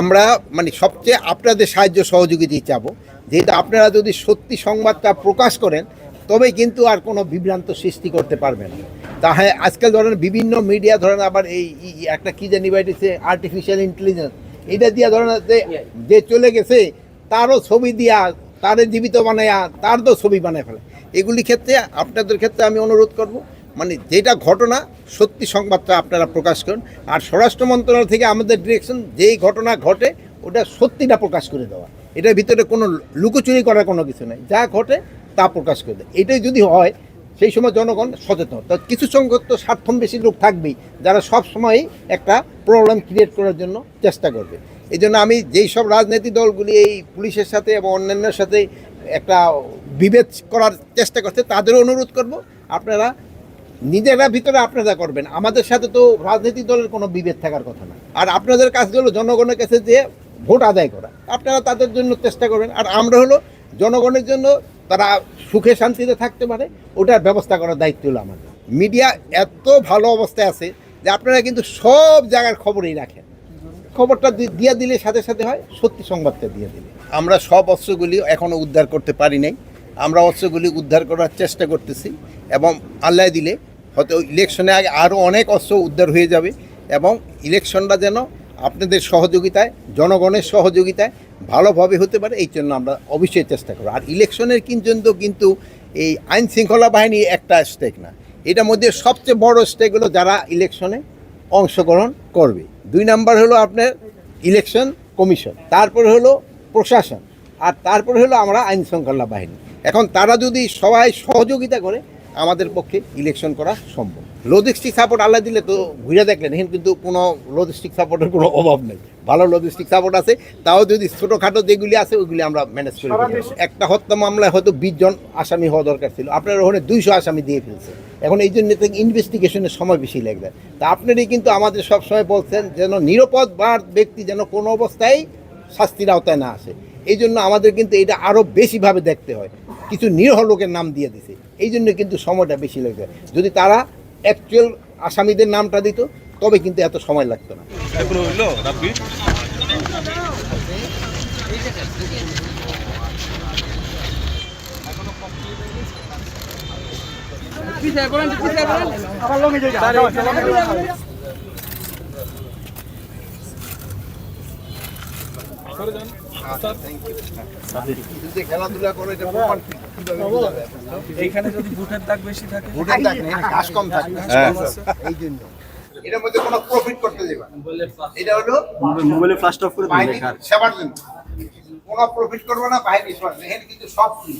আমরা মানে সবচেয়ে আপনাদের সাহায্য সহযোগিতা চাবো যেহেতু আপনারা যদি সত্যি সংবাদটা প্রকাশ করেন তবে কিন্তু আর কোনো বিভ্রান্ত সৃষ্টি করতে পারবেন না। তা হ্যাঁ আজকাল ধরেন বিভিন্ন মিডিয়া ধরেন আবার এই একটা কী জানি বাইটেছে আর্টিফিশিয়াল ইন্টেলিজেন্স এটা দিয়া ধরেন যে চলে গেছে, তারও ছবি দিয়া, তারে জীবিত বানায়া, তার তো ছবি বানায় ফেলে। এগুলি ক্ষেত্রে, আপনাদের ক্ষেত্রে আমি অনুরোধ করব মানে যেটা ঘটনা, সত্যি সংবাদটা আপনারা প্রকাশ করুন। আর স্বরাষ্ট্র মন্ত্রণালয় থেকে আমাদের ডিরেকশন যেই ঘটনা ঘটে, ওটা সত্যিটা প্রকাশ করে দেওয়া। এটার ভিতরে কোনো লুকোচুরি করার কোনো কিছু নেই। যা ঘটে, তা প্রকাশ করে দেয়। এটাই যদি হয়, সেই সময় জনগণ সচেতন। তা কিছু সংখ্যক তো স্বার্থম বেশি লোক থাকবেই, যারা সব সময় একটা প্রবলেম ক্রিয়েট করার জন্য চেষ্টা করবে। এই জন্য আমি যেই সব রাজনৈতিক দলগুলি, এই পুলিশের সাথে এবং অন্যান্যের সাথে একটা বিভেদ করার চেষ্টা করছে, তাদেরও অনুরোধ করব, আপনারা নিজেরা ভিতরে আপনারা করবেন, আমাদের সাথে তো রাজনৈতিক দলের কোনো বিভেদ থাকার কথা না। আর আপনাদের কাজ হলো জনগণের কাছে যে ভোট আদায় করা, আপনারা তাদের জন্য চেষ্টা করবেন। আর আমরা হলো জনগণের জন্য তারা সুখে শান্তিতে থাকতে পারে, ওটার ব্যবস্থা করার দায়িত্ব হলো আমাদের। মিডিয়া এত ভালো অবস্থায় আছে যে আপনারা কিন্তু সব জায়গার খবরই রাখেন। খবরটা দিয়ে দিলে সাথে সাথে হয়, সত্যি সংবাদটা দিয়ে দিলে। আমরা সব অস্ত্রগুলি এখনও উদ্ধার করতে পারি নাই। আমরা অস্ত্রগুলি উদ্ধার করার চেষ্টা করতেছি এবং আল্লাহ দিলে হয়তো ইলেকশনে আগে আরও অনেক অস্ত্র উদ্ধার হয়ে যাবে এবং ইলেকশনটা যেন আপনাদের সহযোগিতায়, জনগণের সহযোগিতায় ভালোভাবে হতে পারে, এই জন্য আমরা অবশ্যই চেষ্টা করব। আর ইলেকশনের কিন্তু কিন্তু এই আইন শৃঙ্খলা বাহিনী একটা স্টেক না। এটার মধ্যে সবচেয়ে বড় স্টেক হলো যারা ইলেকশনে অংশগ্রহণ করবে। দুই নাম্বার হলো আপনার ইলেকশন কমিশন, তারপরে হলো প্রশাসন, আর তারপরে হলো আমরা আইন শৃঙ্খলা বাহিনী। এখন তারা যদি সবাই সহযোগিতা করে আমাদের পক্ষে ইলেকশন করা সম্ভব। লজিস্টিক সাপোর্ট আল্লাহ দিলে তো ঘুরে দেখলেন এখানে কিন্তু কোনো লজিস্টিক সাপোর্টের কোনো অভাব নেই। ভালো লজিস্টিক সাপোর্ট আছে তাও যদি ছোটোখাটো যেগুলি আছে ওইগুলি আমরা ম্যানেজ করে। একটা হত্যা মামলায় হয়তো বিশ জন আসামি হওয়া দরকার ছিল। আপনার ওখানে দুইশো আসামি দিয়ে ফেলছে। এখন এই জন্য ইনভেস্টিগেশনের সময় বেশি লাগবে। তা আপনারই কিন্তু আমাদের সব সময় বলছেন যেন নিরাপদ বা ব্যক্তি যেন কোনো অবস্থায় শাস্তির আওতায় না আসে। এই জন্য আমাদের কিন্তু এটা আরও বেশিভাবে দেখতে হয়। কিছু নিরহ লোকের নাম দিয়ে দিছে। এই জন্য কিন্তু সময়টা বেশি লাগবে যদি তারা অ্যাকচুয়াল আসামিদের নামটা দিত তবে কিন্তু এত সময় লাগতো না। এগুলো খেলাধুলা করে এটা প্রমাণ? এইখানে যদি বুটের দাগ বেশি থাকে? ভোটের দাগ নেই, ঘাস কম থাকে। এই জন্য। এটার মধ্যে কোনো প্রফিট করতে দেবা এটা হলো মোবাইলে অফ করে দিন সেবার জন্য। কোনো প্রফিট করব না বাহিনী সেবার জন্য। কিন্তু সব ফ্রি